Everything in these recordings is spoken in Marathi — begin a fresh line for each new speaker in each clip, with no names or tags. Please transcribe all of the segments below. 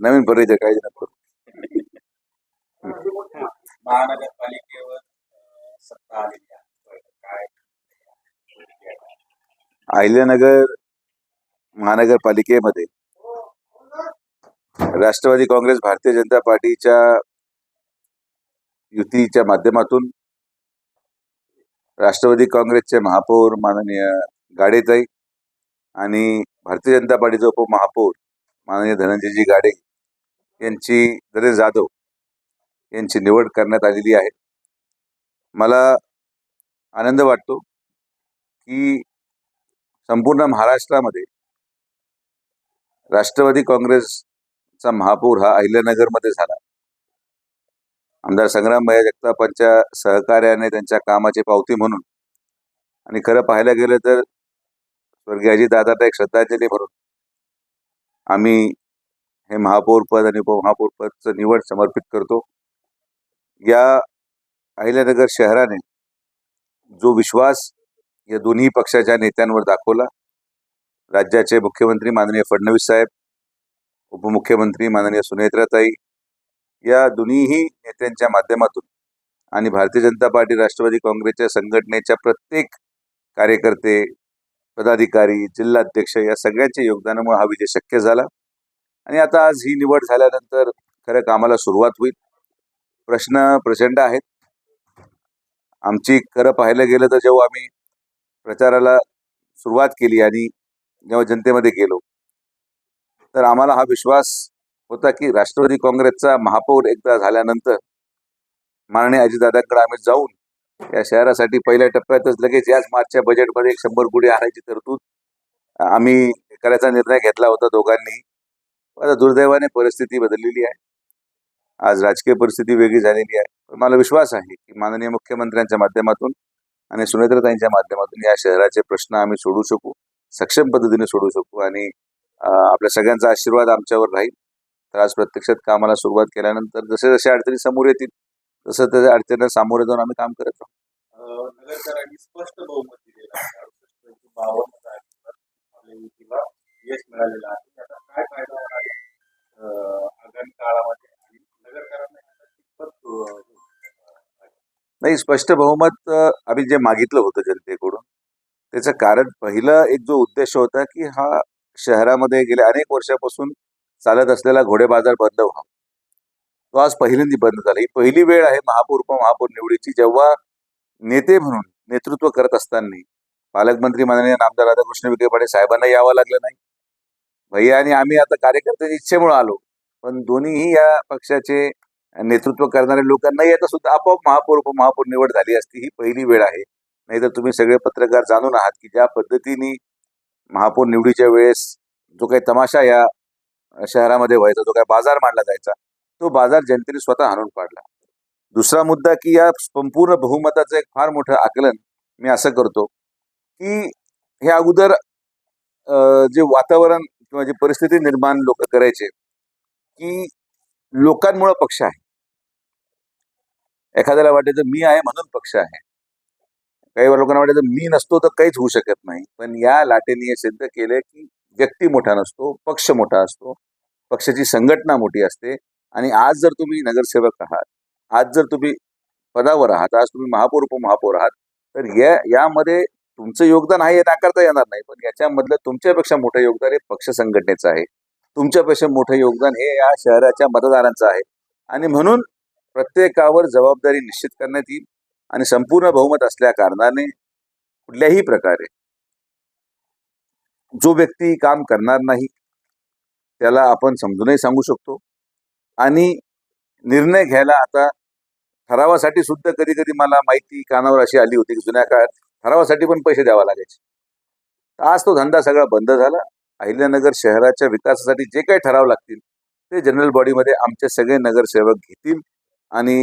नवीन परिचय काही नको
महानगरपालिकेवर सत्ता काय
अहिल्यानगर महानगरपालिकेमध्ये राष्ट्रवादी काँग्रेस भारतीय जनता पार्टीच्या युतीच्या माध्यमातून राष्ट्रवादी काँग्रेसचे महापौर माननीय गाडेताई आणि भारतीय जनता पार्टीचे उपमहापौर माननीय धनंजयजी गाडे यांची नरेश जाधव यांची निवड करण्यात आलेली आहे. मला आनंद वाटतो की संपूर्ण महाराष्ट्रामध्ये राष्ट्रवादी काँग्रेसचा महापौर हा अहिल्यानगरमध्ये झाला. आमदार संग्राम संग्रामभैया जगतापांच्या सहकार्याने त्यांच्या कामाची पावती म्हणून आणि खरं पाहायला गेलं तर स्वर्गीय अजितदादांना एक श्रद्धांजली म्हणून आम्ही हे महापौरपद आणि उपमहापौरपदचं निवड समर्पित करतो. या अहिल्यानगर शहराने जो विश्वास या दोन्ही पक्षाच्या नेत्यांवर दाखवला राज्याचे मुख्यमंत्री माननीय फडणवीस साहेब उपमुख्यमंत्री माननीय सुनेत्राताई या दोन्हीही नेत्यांच्या माध्यमातून आणि भारतीय जनता पार्टी राष्ट्रवादी काँग्रेसच्या संघटनेच्या प्रत्येक कार्यकर्ते पदाधिकारी जिल्हाध्यक्ष या सगळ्यांच्या योगदानामुळे हा विजय शक्य झाला. आणि आता आज ही निवड झाल्यानंतर खरं कामाला सुरुवात होईल. प्रश्न प्रचंड आहेत. आमची खरं पाहायला गेलं तर जेव्हा आम्ही प्रचाराला सुरुवात केली आणि जेव्हा जनतेमध्ये गेलो तर आम्हाला हा विश्वास होता की राष्ट्रवादी काँग्रेसचा महापौर एकदा झाल्यानंतर माननीय अजितदादांकडे आम्ही जाऊन या शहरासाठी पहिल्या टप्प्यातच लगेच याच मार्चच्या बजेटमध्ये एक शंभर कोटी आणायची तरतूद आम्ही करायचा निर्णय घेतला होता दोघांनी. आता दुर्दैवाने परिस्थिती बदललेली आहे. आज राजकीय परिस्थिती वेगळी झालेली आहे. पण मला विश्वास आहे की माननीय मुख्यमंत्र्यांच्या माध्यमातून आणि सुनेत्रताईंच्या माध्यमातून या शहराचे प्रश्न आम्ही सोडू शकू सक्षम पद्धतीने सोडू शकू आणि आपल्या सगळ्यांचा आशीर्वाद आमच्यावर राहील. तर आज प्रत्यक्षात कामाला सुरुवात केल्यानंतर जसे जसे अडचणी समोर येतील तसं त्या अडचणींना सामोरे जाऊन आम्ही काम करत राहू.
नगरकरांनी स्पष्ट बहुमत दिलेलं आहे. यश मिळालेलं
नाही स्पष्ट बहुमत आम्ही जे मागितलं होतं जनतेकडून त्याचं कारण पहिलं एक जो उद्देश होता की हा शहरामध्ये गेल्या अनेक वर्षापासून चालत असलेला घोडे बाजार बंद व्हा तो आज पहिल्यांदा बंद झाला. ही पहिली वेळ आहे महापौर महापौर निवडीची जेव्हा नेते म्हणून नेतृत्व करत असताना पालकमंत्री माननीय नामदार राधाकृष्ण विखे पाटील साहेबांना यावं लागलं नाही. भैया आणि आम्ही आता कार्यकर्त्याच्या इच्छेमुळे आलो पण दोन्हीही या पक्षाचे नेतृत्व करणाऱ्या लोकांना येता सुद्धा आपोआप महापौर उपमहापौर निवड झाली असती. ही पहिली वेळ आहे. नाहीतर तुम्ही सगळे पत्रकार जाणून आहात की ज्या पद्धतीने महापौर निवडीच्या वेळेस जो काही तमाशा या शहरामध्ये व्हायचा जो काही बाजार मांडला जायचा तो बाजार जनतेने स्वतः हाणून पाडला. दुसरा मुद्दा की या संपूर्ण बहुमताचं एक फार मोठं आकलन मी असं करतो की हे अगोदर जे वातावरण किंवा जी परिस्थिती निर्माण लोक करायचे की लोकांमुळं पक्ष आहे. एखाद्याला वाटायचं मी आहे म्हणून पक्ष आहे. काही लोकांना वाटायचं मी नसतो तर काहीच होऊ शकत नाही. पण या लाटेने हे सिद्ध केलं की व्यक्ती मोठा नसतो पक्ष मोठा असतो पक्षाची संघटना मोठी असते. आणि आज जर तुम्ही नगरसेवक आहात आज जर तुम्ही पदावर आहात आज तुम्ही महापौर उपमहापौर आहात तर या यामध्ये तुमचं योगदान आहे हे नाकारता येणार नाही. पण याच्यामधलं तुमच्यापेक्षा मोठं योगदान हे पक्ष संघटनेचं आहे. तुमच्यापेक्षा मोठं योगदान हे या शहराच्या मतदारांचं आहे. आणि म्हणून प्रत्येकावर जबाबदारी निश्चित करण्यात येईल आणि संपूर्ण बहुमत असल्या कारणाने कुठल्याही प्रकारे जो व्यक्ती काम करणार नाही त्याला आपण समजूनही सांगू शकतो. आणि निर्णय घ्यायला आता ठरावासाठी सुद्धा कधी कधी मला माहिती कानावर अशी आली होती की जुन्या काळात ठरावासाठी पण पैसे द्यावा लागायचे. आज तो धंदा सगळा बंद झाला. अहिल्यानगर शहराच्या विकासासाठी जे काही ठराव लागतील ते जनरल बॉडीमध्ये आमचे सगळे नगरसेवक घेतील आणि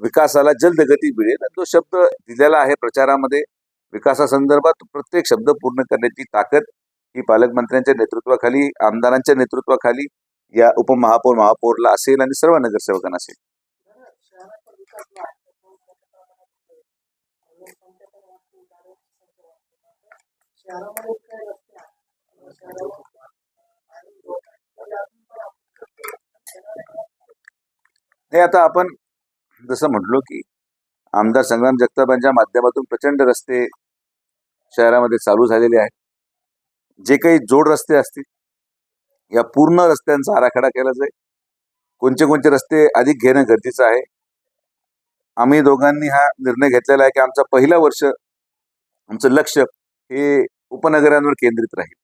विकासाला जलद गती मिळेल. आणि तो शब्द दिलेला आहे प्रचारामध्ये. विकासासंदर्भात प्रत्येक शब्द पूर्ण करण्याची ताकद ही पालकमंत्र्यांच्या नेतृत्वाखाली आमदारांच्या नेतृत्वाखाली या उपमहापौर महापौरला असेल आणि सर्व नगरसेवकांना असेल. नाही आता आपण जसं म्हटलो की आमदार संग्राम जगतापांच्या माध्यमातून प्रचंड रस्ते शहरामध्ये चालू झालेले आहेत. जे काही जोड रस्ते असतील या पूर्ण रस्त्यांचा आराखडा केला जाईल. कोणते कोणते रस्ते अधिक घेणं गरजेचं आहे? आम्ही दोघांनी हा निर्णय घेतलेला आहे की आमचा पहिला वर्ष आमचं लक्ष हे उपनगरांवर केंद्रित राहील.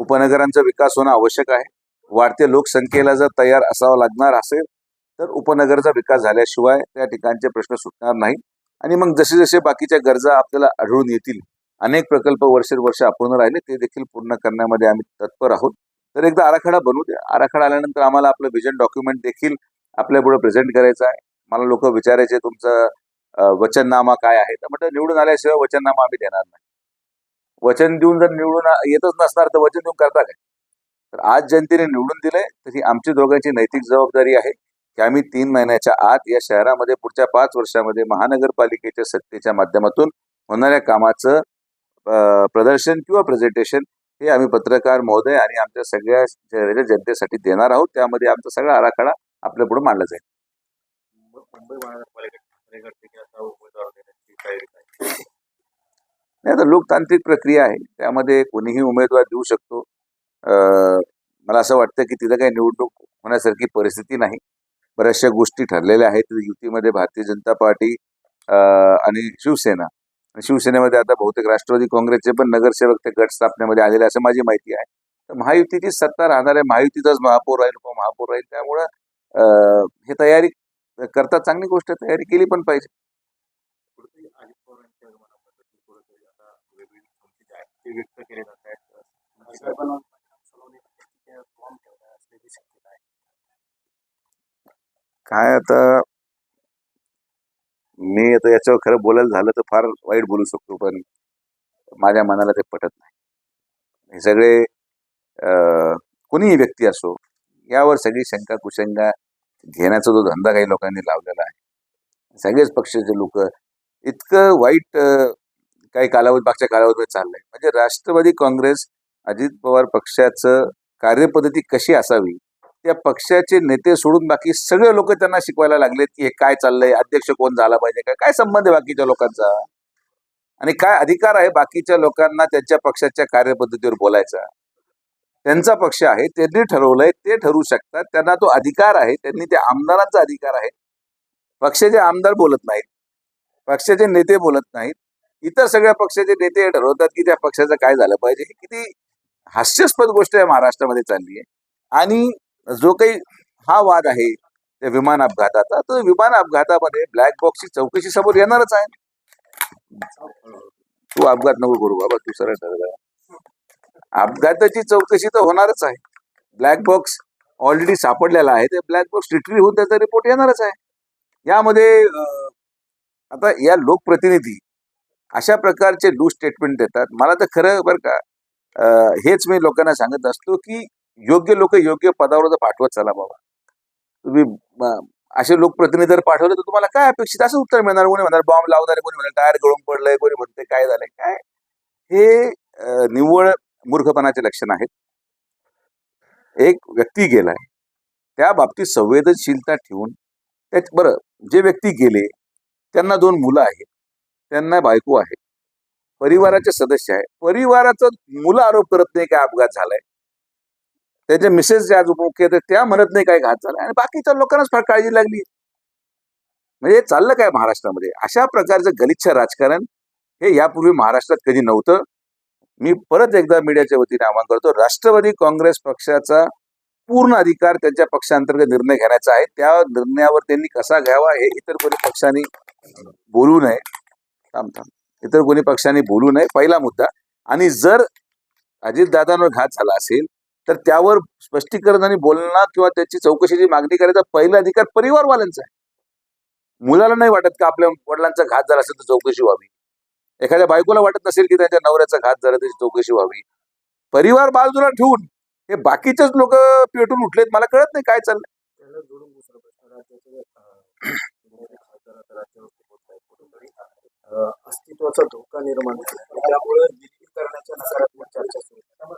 उपनगरांचा विकास होणं आवश्यक आहे. वाढत्या लोकसंख्येला जर तयार असावं लागणार असेल तर उपनगरचा विकास झाल्याशिवाय त्या ठिकाणचे प्रश्न सुटणार नाही. आणि मग जसे जसे बाकीच्या गरजा आपल्याला आढळून येतील अनेक प्रकल्प वर्ष अपूर्ण राहिले ते देखील पूर्ण करण्यामध्ये आम्ही तत्पर आहोत. तर एकदा आराखडा बनवू द्या. आराखडा आल्यानंतर आम्हाला आपलं विजन डॉक्युमेंट देखील आपल्या पुढे प्रेझेंट करायचं आहे. मला लोक विचारायचे तुमचं वचननामा काय आहे? तर म्हटलं निवडून आल्याशिवाय वचननामा आम्ही देणार नाही. वचन देऊन जर निवडून येतच नसणार तर वचन देऊन करता काय? तर आज जनतेने निवडून दिले तर ही आमची दोघांची नैतिक जबाबदारी आहे की आम्ही तीन महिन्याच्या आत या शहरामध्ये पुढच्या पाच वर्षामध्ये महानगरपालिकेच्या सत्तेच्या माध्यमातून होणाऱ्या कामाचं प्रदर्शन किंवा प्रेझेंटेशन हे आम्ही पत्रकार महोदय आणि आमच्या सगळ्या शहराच्या जनतेसाठी देणार आहोत. त्यामध्ये आमचा सगळा आराखडा आपल्या पुढे मांडला जाईल.
मुंबई महानगरपालिका ठाकरेगडचे की आता उमेदवार देण्याची तयारी काय
नाही आता लोकतांत्रिक प्रक्रिया आहे. त्यामध्ये कोणीही उमेदवार देऊ शकतो. मला असं वाटतं की तिथं काही निवडणूक होण्यासारखी परिस्थिती नाही. बऱ्याचशा गोष्टी ठरलेल्या आहेत. युतीमध्ये भारतीय जनता पार्टी आणि शिवसेना. शिवसेनेमध्ये आता बहुतेक राष्ट्रवादी काँग्रेसचे पण नगरसेवक ते गट स्थापनेमध्ये आलेले असं माझी माहिती आहे. तर महायुतीची सत्ता राहणार आहे. महायुतीचाच महापौर राहील उपमहापौर राहील. त्यामुळं हे तयारी करतात. चांगली गोष्ट तयारी केली पण पाहिजे
कुठेतरी अजित पवारांच्या मनामध्ये कुठेतरी आता वेगळी भूमिका जी आहे ते व्यक्त केले जात आहेत
काय आता? मी आता याच्यावर खरं बोलायला झालं तर फार वाईट बोलू शकतो पण माझ्या मनाला ते पटत नाही. हे सगळे कुणीही कोणीही व्यक्ती असो यावर सगळी शंका कुशंका घेण्याचा जो धंदा काही लोकांनी लावलेला आहे. सगळेच पक्षाचे लोक इतकं वाईट काही कालावधी मागच्या कालावधीमध्ये चाललंय. म्हणजे राष्ट्रवादी काँग्रेस अजित पवार पक्षाचं कार्यपद्धती कशी असावी? त्या पक्षाचे नेते सोडून बाकी सगळे लोक त्यांना शिकवायला लागलेत की हे काय चाललंय अध्यक्ष कोण झाला पाहिजे काय काय संबंध आहे बाकीच्या लोकांचा? आणि काय अधिकार आहे बाकीच्या लोकांना त्यांच्या पक्षाच्या कार्यपद्धतीवर बोलायचा? त्यांचा पक्ष आहे त्यांनी ठरवलंय ते ठरवू शकतात. त्यांना तो अधिकार आहे त्यांनी त्या आमदारांचा अधिकार आहे. पक्षाचे आमदार बोलत नाहीत पक्षाचे नेते बोलत नाहीत इतर सगळ्या पक्षाचे नेते ठरवतात की त्या पक्षाचं काय झालं पाहिजे. ही किती हास्यास्पद गोष्ट आहे महाराष्ट्रामध्ये चालली आहे. आणि जो काही हा वाद आहे त्या विमान अपघाताचा तो विमान अपघातामध्ये ब्लॅक बॉक्सची चौकशी समोर येणारच आहे. तू अपघात नको करू बाबा तू सरळ ठरव अपघाताची चौकशी तर होणारच आहे. ब्लॅक बॉक्स ऑलरेडी सापडलेला आहे ते ब्लॅक बॉक्स रिट्री होऊन त्याचा रिपोर्ट येणारच आहे. यामध्ये आता या लोकप्रतिनिधी अशा प्रकारचे लूज स्टेटमेंट देतात. मला तर खरं बरं का हेच मी लोकांना सांगत असतो की योग्य लोक योग्य पदावर जर पाठवत चला बाबा. तुम्ही असे लोकप्रतिनिधी जर पाठवले तर तुम्हाला काय अपेक्षित? असं उत्तर मिळणार. कोणी म्हणणार बॉम्ब लावणार कोणी म्हणणार टायर गळून पडलंय कोणी म्हणते काय झालंय काय? हे निव्वळ मूर्खपणाचे लक्षण आहेत. एक व्यक्ती गेलाय. त्या बाबतीत संवेदनशीलता ठेवून त्या बरं जे व्यक्ती गेले त्यांना दोन मुलं आहेत. त्यांना बायको आहे. परिवाराचे सदस्य आहे. परिवाराचा मुलं आरोप करत नाही काय अपघात झालाय. त्याच्या मिसेस ज्या आज मुख्य त्या म्हणत नाही काय घात झालाय. आणि बाकीच्या लोकांनाच फार काळजी लागली. म्हणजे चाललं काय महाराष्ट्रामध्ये? अशा प्रकारचं गलिच्छ राजकारण हे यापूर्वी महाराष्ट्रात कधी नव्हतं. मी परत एकदा मीडियाच्या वतीने आवाहन करतो राष्ट्रवादी काँग्रेस पक्षाचा पूर्ण अधिकार त्यांच्या पक्षांतर्गत निर्णय घेण्याचा आहे. त्या निर्णयावर त्यांनी कसा घ्यावा हे इतर कोणी पक्षांनी बोलू नये. थांब थांब. इतर कोणी पक्षांनी बोलू नये पहिला मुद्दा. आणि जर अजितदादांवर घात झाला असेल तर त्यावर स्पष्टीकरण आणि बोलणं किंवा त्याची चौकशीची मागणी करायचा पहिला अधिकार परिवारवाल्यांचा आहे. मुलाला नाही वाटत का आपल्या वडिलांचा घात झाला असेल तर चौकशी व्हावी. एखाद्या बायकोला वाटत नसेल की त्यांच्या नवऱ्याचा घात झाला त्याची चौकशी व्हावी. परिवार बाजूला ठेवून हे बाकीचेच लोक पेटून उठलेत मला कळत नाही काय चाललंय
त्याला जोडून दुसरा प्रश्न राज्याचे अं, विरोधी खासदार आता राज्यावरती होत आहेत कुठेतरी अं, अस्तित्वाचा धोका निर्माण झाला त्यामुळे विलीनीकरणाच्या नकारात्मक चर्चा सुरू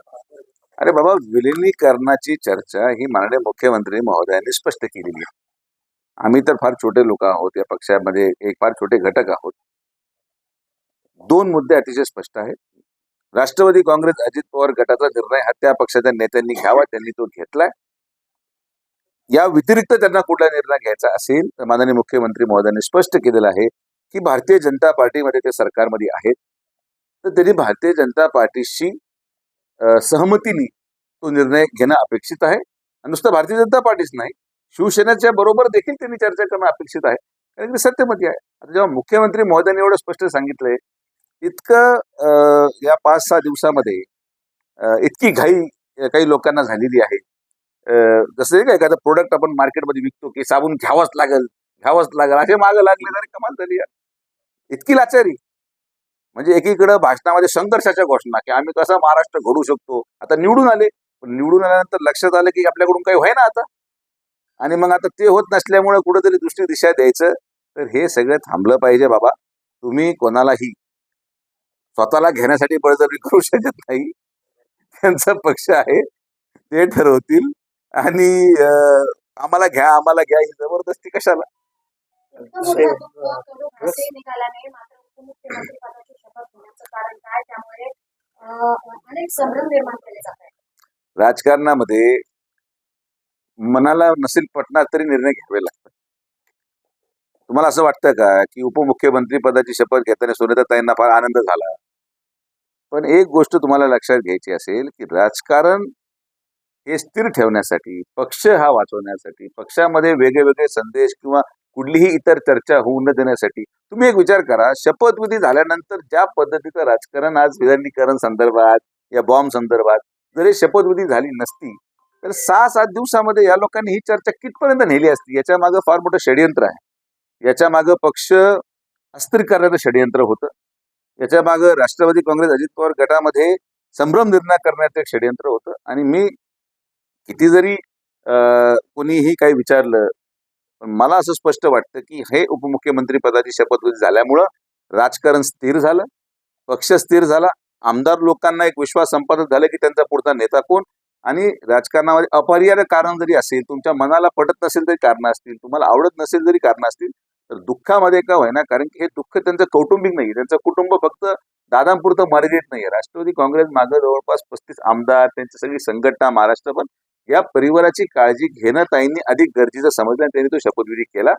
अरे बाबा विलिनीकरणाची चर्चा ही माननीय मुख्यमंत्री महोदयांनी स्पष्ट केलेली आहे. आम्ही तर फार छोटे लोक आहोत या पक्षामध्ये एक फार छोटे घटक आहोत. दोन मुद्दे अतिशय स्पष्ट आहेत. राष्ट्रवादी काँग्रेस अजित पवार गटाचा निर्णय हा त्या पक्षाच्या नेत्यांनी घ्यावा त्यांनी तो घेतलाय. या व्यतिरिक्त त्यांना कुठला निर्णय घ्यायचा असेल तर माननीय मुख्यमंत्री महोदयांनी स्पष्ट केलेला आहे की भारतीय जनता पार्टीमध्ये ते सरकारमध्ये आहेत. तर त्यांनी भारतीय जनता पार्टीशी सहमतीने तो निर्णय घेणं अपेक्षित आहे. आणि नुसतं भारतीय जनता पार्टीच नाही शिवसेनेच्या बरोबर देखील त्यांनी चर्चा करणं अपेक्षित आहे. कारण की सत्यमती आहे. आता जेव्हा मुख्यमंत्री महोदयांनी एवढं स्पष्ट सांगितलंय इतकं अ, या पाच सहा दिवसामध्ये इतकी घाई काही लोकांना झालेली आहे. जसं काय एखादं प्रोडक्ट आपण मार्केटमध्ये विकतो की साबण घ्यावाच लागेल घ्यावाच लागेल असे मागं लागले तरी कमाल झाली इतकी लाचारी. म्हणजे एकीकडे भाषणामध्ये संघर्षाच्या घोषणा की आम्ही कसं महाराष्ट्र घडू शकतो. आता निवडून आले पण निवडून आल्यानंतर लक्षात आलं की आपल्याकडून काही व्हाय ना आता. आणि मग आता ते होत नसल्यामुळे कुठेतरी दुसरी दिशा द्यायचं. तर हे सगळं थांबलं पाहिजे बाबा. तुम्ही कोणालाही स्वतःला घेण्यासाठी बळजबरी करू शकत नाही. त्यांचा पक्ष आहे ते ठरवतील. आणि आम्हाला घ्या आम्हाला घ्या ही जबरदस्ती कशाला?
इतकं मोठं दुःख करून असे निघाल्याने मात्र उपमुख्यमंत्री पदाची शपथ घेण्याचं कारण काय? त्यामुळे अं, अनेक संभ्रम निर्माण केले जात आहेत.
राजकारणामध्ये मनाला नसेल पटणार तरी निर्णय घ्यावे लागतात. तुम्हाला असं वाटतं का की उपमुख्यमंत्री पदाची शपथ घेताना सुनेताताईंना फार आनंद झाला? पण एक गोष्ट तुम्हाला लक्षात घ्यायची असेल की राजकारण हे स्थिर ठेवण्यासाठी पक्ष हा वाचवण्यासाठी पक्षामध्ये वेगळे वेगळे संदेश किंवा कुठलीही इतर चर्चा होऊ न देण्यासाठी. तुम्ही एक विचार करा शपथविधी झाल्यानंतर ज्या पद्धतीचं राजकारण आज विधानीकरण संदर्भात या बॉम्ब संदर्भात जर हे शपथविधी झाली नसती तर सहा सात दिवसामध्ये या लोकांनी ही चर्चा कितपर्यंत नेली असती? याच्या मागं फार मोठं षडयंत्र आहे. याच्या मागं पक्ष अस्थिर करण्याचं षडयंत्र होतं. याच्या मागं राष्ट्रवादी काँग्रेस अजित पवार गटामध्ये संभ्रम निर्णय करण्याचं एक षडयंत्र होतं. आणि मी किती जरी कोणीही काही विचारलं पण मला असं स्पष्ट वाटतं की हे उपमुख्यमंत्री पदाची शपथविधी झाल्यामुळं राजकारण स्थिर झालं पक्ष स्थिर झाला आमदार लोकांना एक विश्वास संपादन झालं की त्यांचा पुढचा नेता कोण? आणि राजकारणामध्ये अपरिहार्य कारण जरी असेल तुमच्या मनाला पटत नसेल तरी कारण असतील तुम्हाला आवडत नसेल जरी कारण असतील तर दुःखामध्ये का होईना? कारण की हे दुःख त्यांचं कौटुंबिक नाही त्यांचं कुटुंब फक्त दादांपुरतं मर्यादित नाही राष्ट्रवादी काँग्रेस मागे जवळपास पस्तीस आमदार त्यांची सगळी संघटना महाराष्ट्र पण या परिवाराची काळजी घेणं ताईंनी अधिक गरजेचं समजलं आणि त्यांनी तो शपथविधी केला.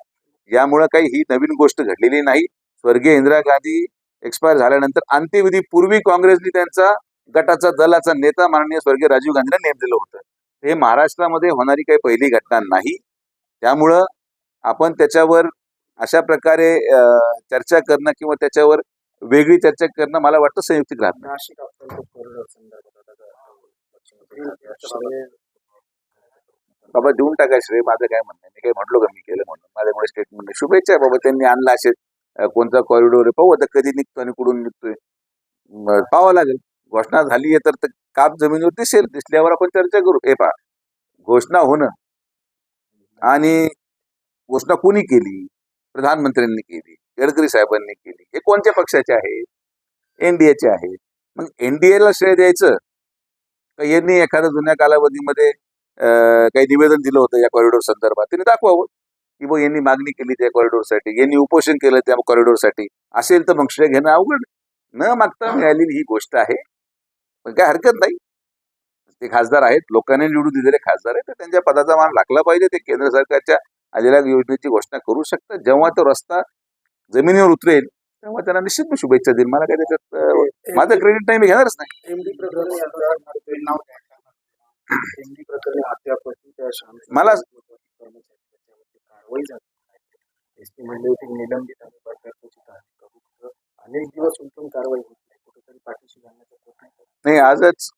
यामुळे काही ही नवीन गोष्ट घडलेली नाही. स्वर्गीय इंदिरा गांधी एक्सपायर झाल्यानंतर अंत्यविधी पूर्वी काँग्रेसने त्यांचा गटाचा दलाचा नेता माननीय स्वर्गीय राजीव गांधीला नेमलेलं होतं. हे महाराष्ट्रामध्ये होणारी काही पहिली घटना नाही. त्यामुळं आपण त्याच्यावर अशा प्रकारे अं, चर्चा करणं किंवा त्याच्यावर वेगळी चर्चा करणं मला वाटतं संयुक्तिक राहत नाही.
नाशिक अत्यंत कोरडं संदर्भात आता मुख्यमंत्री याच्यामध्ये
बाबा देऊन टाका श्रेय माझं काय म्हणणं मी काही म्हटलो का? मी केलं म्हणून. माझ्यामुळे स्टेटमेंट शुभेच्छा बाबा त्यांनी आणला असे कोणता कॉरिडोर आहे? पाहू आता कधी निघतो आणि कुठून निघतोय. पाहावं लागेल. घोषणा झाली आहे तर काप जमिनीवर दिसेल. दिसल्यावर आपण चर्चा करू. हे पहा. घोषणा होणं आणि घोषणा कोणी केली? प्रधानमंत्र्यांनी केली. गडकरी साहेबांनी केली. हे कोणत्या पक्षाचे आहे? एनडीएचे आहे. मग एनडीएला श्रेय द्यायचं? का यांनी एखाद्या जुन्या कालावधीमध्ये काही निवेदन दिलं होतं या कॉरिडॉर संदर्भात. त्यांनी दाखवावं. की बघ यांनी मागणी केली त्या कॉरिडॉरसाठी यांनी उपोषण केलं त्या कॉरिडॉरसाठी असेल तर मग श्रेय घेणं अवघड. न मागता मिळालेली ही गोष्ट आहे. पण काय हरकत नाही. ते खासदार आहेत. लोकांनी निवडून दिलेले खासदार आहेत. तर त्यांच्या पदाचा मान राखला पाहिजे. ते केंद्र सरकारच्या आलेल्या योजनेची घोषणा करू शकतात. जेव्हा तो रस्ता जमिनीवर उतरेल तेव्हा त्यांना निश्चित मी शुभेच्छा देईल. मला काय त्याच्यात माझं क्रेडिट नाही मी घेणारच नाही.
प्रकरणी
मला-
कर्मचारी त्याच्यावरती कारवाई झाली नाही. एस पी म्हणले होते की निलंबित आणि बडतर्फची कारवाई करू. तर अनेक दिवस उलटून कारवाई होत नाही. कुठेतरी पाठीशी घालण्याचा प्रयत्न करतात.
नाही आजच.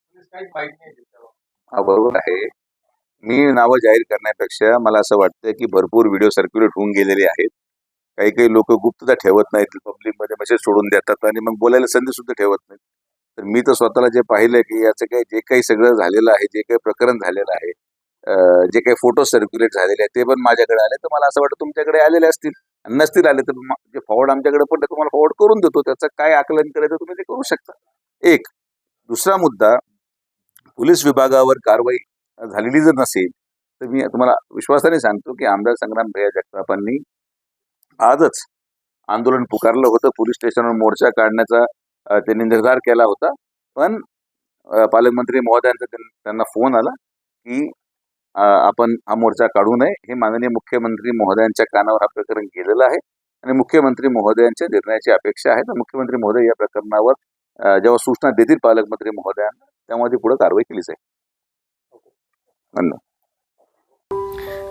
हा बरोबर आहे. मी नावं जाहीर करण्यापेक्षा मला असं वाटतं की भरपूर व्हिडिओ सर्क्युलेट होऊन गेलेले आहेत. काही काही लोक गुप्तता ठेवत नाहीत. पब्लिकमध्ये मेसेज सोडून देतात आणि मग बोलायला संधी सुद्धा ठेवत नाहीत. तर मी तर स्वतःला जे पाहिलंय की याचं काही जे काही सगळं झालेलं आहे जे काही प्रकरण झालेलं आहे जे काही फोटो सर्क्युलेट झालेले आहेत ते पण माझ्याकडे आले. तर मला असं वाटतं तुमच्याकडे आलेले असतील. नसतील आले तर जे फॉवर्ड आमच्याकडे पण तुम्हाला फॉवर्ड करून देतो. त्याचं काय आकलन करायचं तुम्ही ते करू शकता. एक दुसरा मुद्दा पोलीस विभागावर कारवाई झालेली जर नसेल तर मी तुम्हाला विश्वासाने सांगतो की आमदार संग्राम भैया जगतापांनी आजच आंदोलन पुकारलं होतं. पोलीस स्टेशनवर मोर्चा काढण्याचा त्यांनी निर्धार केला होता. पण पालकमंत्री महोदयांचा त्यांना फोन आला की आपण हा मोर्चा काढू नये. हे माननीय मुख्यमंत्री महोदयांच्या कानावर हा प्रकरण गेलेलं आहे. आणि मुख्यमंत्री महोदयांच्या निर्णयाची अपेक्षा आहे. तर मुख्यमंत्री महोदय या प्रकरणावर जेव्हा सूचना देतील पालकमंत्री महोदयांना त्यामध्ये पुढे कारवाई केली जाईल धन्यवाद.